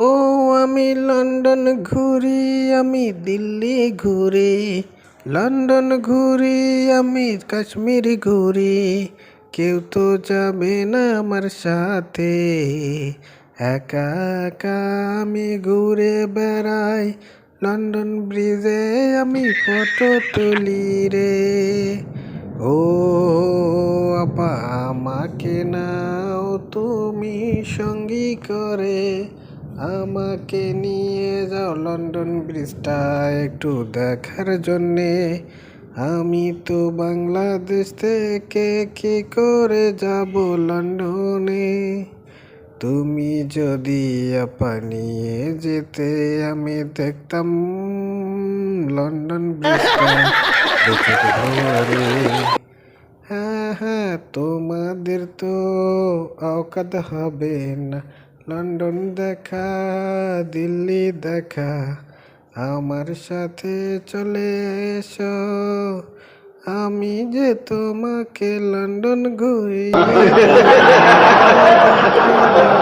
ও আমি লন্ডন ঘুরি, আমি দিল্লি ঘুরি। লন্ডন ঘুরি, আমি কাশ্মীর ঘুরি। কেউ তো যাবে না আমার সাথে। একা একা আমি ঘুরে বেড়াই। লন্ডন ব্রিজে আমি ফটো তুলি রে। ও আপা, আমাকে নাও তুমি সঙ্গী করে। আমাকে নিয়ে যাও লন্ডন ব্রিজটা একটু দেখার জন্যে। আমি তো বাংলাদেশ থেকে কি করে যাব লন্ডনে? তুমি যদি আপা নিয়ে যেতে, আমি দেখতাম লন্ডন ব্রিজটা। হ্যাঁ হ্যাঁ তোমাদের তো অকাত হবে না। লন্ডন দেখা দিল্লি দেখা আমার সাথে চলে এসো। আমি যে তোমাকে লন্ডন ঘুরি